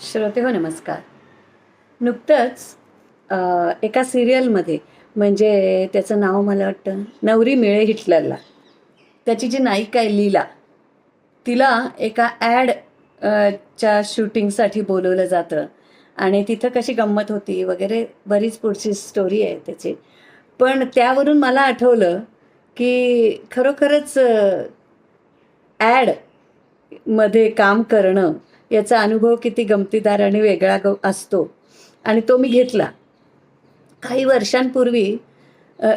श्रोते हो नमस्कार. नुकतंच एका सिरियलमध्ये म्हणजे त्याचं नाव मला वाटतं नवरी मिळे हिटलरला. त्याची जी नायिका आहे लीला तिला एका ॲड च्या शूटिंगसाठी बोलवलं जातं. आणि तिथं कशी गंमत होती वगैरे बरीच पुढची स्टोरी आहे त्याची. पण त्यावरून मला आठवलं की खरोखरच ॲडमध्ये काम करणं याचा अनुभव किती गमतीदार आणि वेगळा ग असतो. आणि तो मी घेतला. काही वर्षांपूर्वी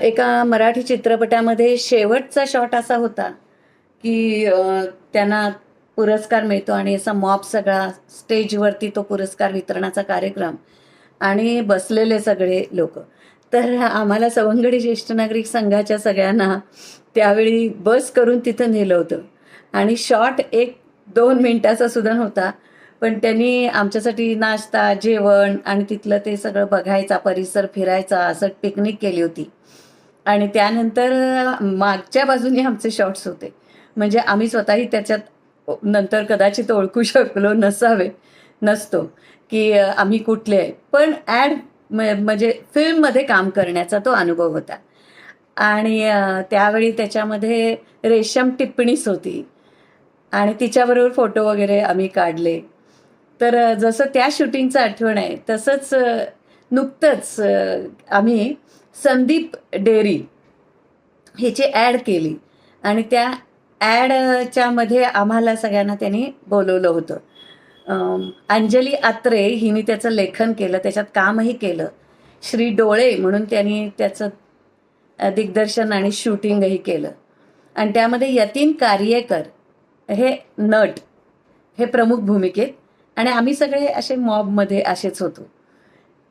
एका मराठी चित्रपटामध्ये शेवटचा शॉट असा होता की त्यांना पुरस्कार मिळतो आणि असा मॉप सगळा स्टेजवरती तो पुरस्कार वितरणाचा कार्यक्रम आणि बसलेले सगळे लोक. तर आम्हाला सवंगडी ज्येष्ठ नागरिक संघाच्या सगळ्यांना त्यावेळी बस करून तिथं नेलं होतं. आणि शॉट एक दोन मिनटाचा सुद्धा नव्हता. पण त्यांनी आमच्यासाठी नाश्ता जेवण आणि तिथलं ते सगळं बघायचा परिसर फिरायचा असं पिकनिक केली होती. आणि त्यानंतर मागच्या बाजूने आमचे शॉट्स होते. म्हणजे आम्ही स्वतःही त्याच्यात नंतर कदाचित ओळखू शकलो नसावे नसतो की आम्ही कुठले आहे. पण ॲड म्हणजे फिल्ममध्ये काम करण्याचा तो अनुभव होता. आणि त्यावेळी त्याच्यामध्ये रेशम टिप्पणीच होती. आणि तिच्याबरोबर फोटो वगैरे आम्ही काढले. तर जसं त्या शूटिंगचं आठवण आहे तसंच नुकतंच आम्ही संदीप डेअरी ह्याची ॲड केली. आणि त्या ॲडच्या मध्ये आम्हाला सगळ्यांना त्यांनी बोलवलं होतं. अंजली आत्रे हिने त्याचं लेखन केलं त्याच्यात कामही केलं. श्री डोळे म्हणून त्यांनी त्याचं दिग्दर्शन आणि शूटिंगही केलं. आणि त्यामध्ये यतीन कार्यकर हे नट हे प्रमुख भूमिकेत. आणि आम्ही सगळे असे मॉबमध्ये असेच होतो.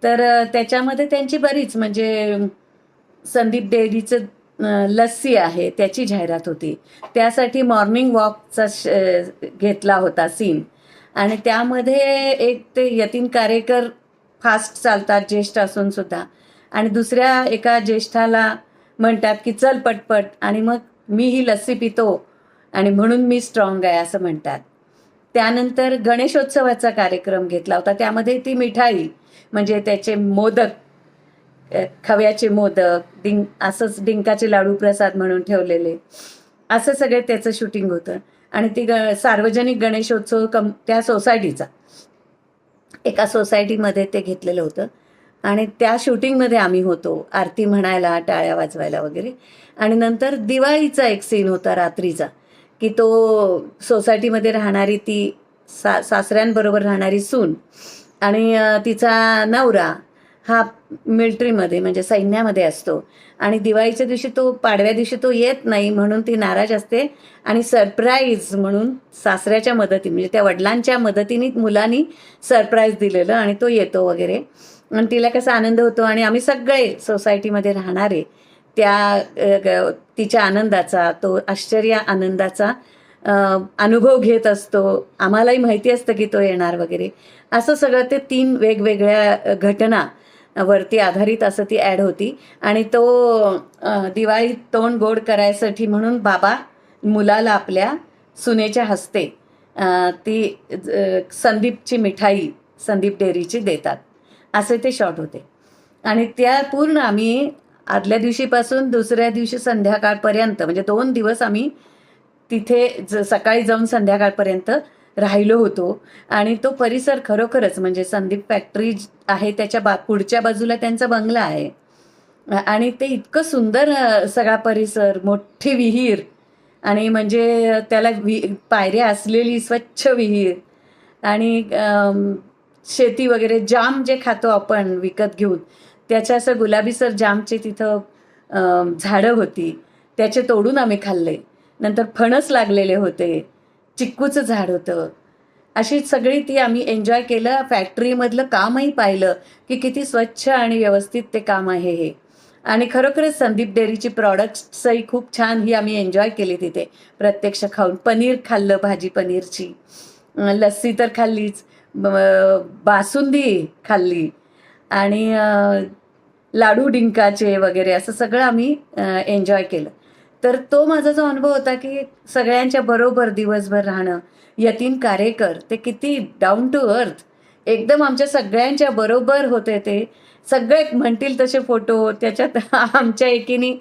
तर त्याच्यामध्ये त्यांची बरीच म्हणजे संदीप डेअरीचं लस्सी आहे त्याची जाहिरात होती. त्यासाठी मॉर्निंग वॉकचा श- घेतला होता सीन. आणि त्यामध्ये एक ते यतीन कारेकर फास्ट चालतात ज्येष्ठ असून सुद्धा. आणि दुसऱ्या एका ज्येष्ठाला म्हणतात की चल पटपट. आणि मग मी ही लस्सी पितो. आणि म्हणून मी स्ट्रॉंग आहे असं म्हणतात. त्यानंतर गणेशोत्सवाचा कार्यक्रम घेतला होता. त्यामध्ये ती मिठाई म्हणजे त्याचे मोदक खव्याचे मोदक डिंक असंच डिंकाचे लाडू प्रसाद म्हणून ठेवलेले. असं सगळं त्याचं शूटिंग होतं. आणि ती ग सार्वजनिक गणेशोत्सव कम त्या सोसायटीचा एका सोसायटीमध्ये ते घेतलेलं होतं. आणि त्या शूटिंगमध्ये आम्ही होतो. आरती म्हणायला टाळ्या वाजवायला वगैरे. आणि नंतर दिवाळीचा एक सीन होता रात्रीचा. की तो सोसायटीमध्ये राहणारी ती सा सासऱ्यांबरोबर राहणारी सून आणि तिचा नवरा हा मिलिटरीमध्ये म्हणजे सैन्यामध्ये असतो. आणि दिवाळीच्या दिवशी तो पाडव्या दिवशी तो येत नाही म्हणून ती नाराज असते आणि सरप्राईज म्हणून सासऱ्याच्या मदती म्हणजे त्या वडिलांच्या मदतीने मुलांनी सरप्राईज दिलेलं आणि तो येतो वगैरे. आणि तिला कसा आनंद होतो आणि आम्ही सगळे सोसायटीमध्ये राहणारे. त्या ग- तिच्या आनंदाचा तो आश्चर्य आनंदाचा अनुभव घेत असतो. आम्हालाही माहिती असतं की तो येणार वगैरे. असं सगळं ते तीन वेगवेगळ्या घटना वरती आधारित असं ती ॲड होती. आणि तो दिवाळी तोंड गोड करायसाठी म्हणून बाबा मुलाला आपल्या सुनेच्या हस्ते ती संदीपची मिठाई संदीप डेअरीची देतात. असे ते शॉट होते. आणि त्या पूर्ण आम्ही आदल्या दिवशीपासून दुसऱ्या दिवशी संध्याकाळपर्यंत म्हणजे दोन दिवस आम्ही तिथे ज सकाळी जाऊन संध्याकाळपर्यंत राहिलो होतो. आणि तो परिसर खरोखरच म्हणजे संदीप फॅक्टरी आहे त्याच्या बा पुढच्या बाजूला त्यांचा बंगला आहे. आणि ते इतकं सुंदर सगळा परिसर मोठी विहीर आणि म्हणजे त्याला वि पायऱ्या असलेली स्वच्छ विहीर आणि शेती वगैरे जाम जे खातो आपण विकत घेऊन त्याच्या असं गुलाबीसर जामचे तिथं झाडं होती. त्याचे तोडून आम्ही खाल्ले. नंतर फणस लागलेले होते. चिक्कूचं झाड होतं. अशी सगळी ती आम्ही एन्जॉय केलं. फॅक्टरीमधलं कामही पाहिलं की किती स्वच्छ आणि व्यवस्थित ते काम आहे हे. आणि खरोखरच संदीप डेअरीची प्रॉडक्ट्सही खूप छान ही आम्ही एन्जॉय केली तिथे. प्रत्यक्ष खाऊन. पनीर खाल्लं भाजी पनीरची. लस्सी तर खाल्लीच. बासुंदी खाल्ली. आणि लाडू डिंकाचे वगैरे असं सगळं आम्ही एन्जॉय केलं. तर तो माझा जो अनुभव होता की सगळ्यांच्या बरोबर दिवसभर राहणं यतीन कारेकर ते किती डाऊन टू अर्थ एकदम आमच्या सगळ्यांच्या बरोबर होते ते. सगळे म्हणतील तसे फोटो त्याच्यात आमच्या एकीने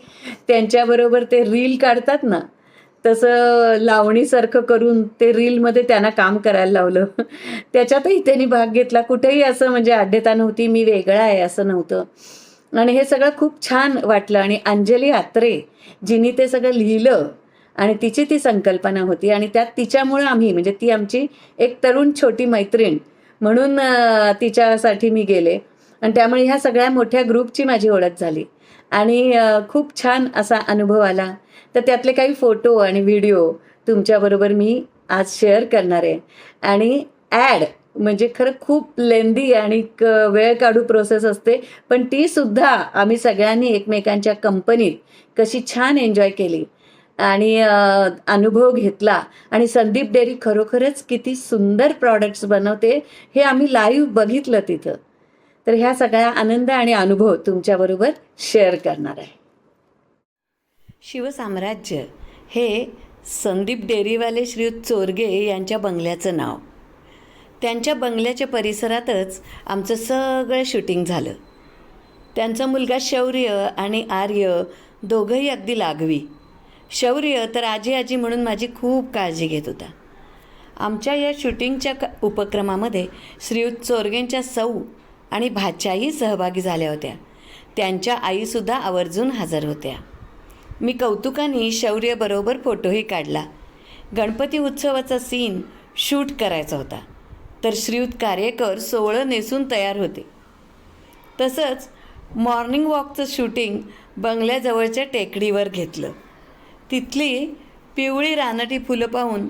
त्यांच्याबरोबर ते रील काढतात ना तसं लावणीसारखं करून ते रीलमध्ये त्यांना काम करायला लावलं. त्याच्यातही त्यांनी भाग घेतला. कुठेही असं म्हणजे आढ्यता नव्हती मी वेगळा आहे असं नव्हतं. आणि हे सगळं खूप छान वाटलं. आणि अंजली आत्रे जिने ते सगळं लिहिलं आणि तिची ती संकल्पना होती. आणि त्यात तिच्यामुळं आम्ही म्हणजे ती आमची एक तरुण छोटी मैत्रीण म्हणून तिच्यासाठी मी गेले. आणि त्यामुळे ह्या सगळ्या मोठ्या ग्रुपची माझी ओळख झाली. आणि खूप छान असा अनुभव आला. तर त्यातले काही फोटो आणि व्हिडिओ तुमच्याबरोबर मी आज शेअर करणार आहे. आणि ॲड म्हणजे खरं खूप लेंदी आणि क- वेळ काढू प्रोसेस असते पण ती सुद्धा आम्ही सगळ्यांनी एकमेकांच्या कंपनीत कशी छान एन्जॉय केली आणि अनुभव घेतला. आणि संदीप डेअरी खरोखरच किती सुंदर प्रॉडक्ट्स बनवते हे आम्ही लाईव्ह बघितलं तिथं. तर ह्या सगळ्या आनंद आणि अनुभव तुमच्याबरोबर शेअर करणार आहे. शिवसाम्राज्य हे संदीप डेरीवाले श्रीयुत चोरगे यांच्या बंगल्याचं नाव. त्यांच्या बंगल्याच्या परिसरातच आमचं सगळं शूटिंग झालं. त्यांचा मुलगा शौर्य आणि आर्य दोघंही अगदी लागवी. शौर्य तर आजी आजी म्हणून माझी खूप काळजी घेत होता. आमच्या या शूटिंगच्या क उपक्रमामध्ये श्रीयुत चोरगेंच्या सौ आणि भाच्याही सहभागी झाल्या होत्या. त्यांच्या आईसुद्धा आवर्जून हजर होत्या. मी कौतुकाने शौर्यबरोबर फोटोही काढला. गणपती उत्सवाचा सीन शूट करायचा होता. तर श्रीयुत कार्यकर सोहळं नेसून तयार होते. तसंच मॉर्निंग वॉकचं शूटिंग बंगल्याजवळच्या टेकडीवर घेतलं. तिथली पिवळी रानटी फुलं पाहून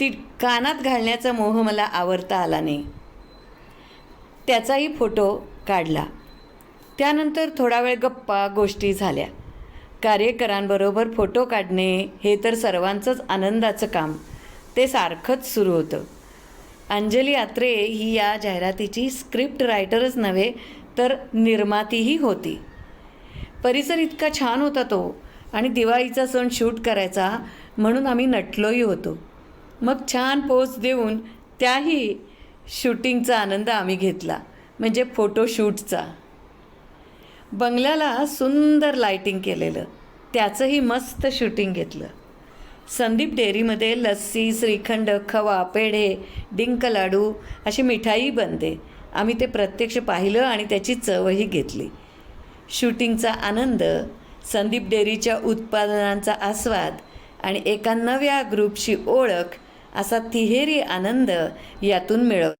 ती कानात घालण्याचा मोह मला आवरता आला नाही. त्याचाही फोटो काढला. त्यानंतर थोडा वेळ गप्पा गोष्टी झाल्या. कार्यकरांबरोबर फोटो काढणे हे तर सर्वांचंच आनंदाचं काम. ते सारखंच सुरू होतं. अंजली आत्रे ही या जाहिरातीची स्क्रिप्ट रायटरच नव्हे तर निर्मातीही होती. परिसर इतका छान होता तो आणि दिवाळीचा सण शूट करायचा म्हणून आम्ही नटलोही होतो. मग छान पोच देऊन त्याही शूटिंगचा आनंद आम्ही घेतला म्हणजे फोटोशूटचा. बंगल्याला सुंदर लाइटिंग केलेलं त्याचंही मस्त शूटिंग घेतलं. संदीप डेअरीमध्ये लस्सी श्रीखंड खवा पेढे डिंक लाडू अशी मिठाई बनते. आम्ही ते प्रत्यक्ष पाहिलं आणि त्याची चवही घेतली. शूटिंगचा आनंद संदीप डेअरीच्या उत्पादनांचा आस्वाद आणि एका नव्या ग्रुपची ओळख असा तिहेरी आनंद यातून मिळव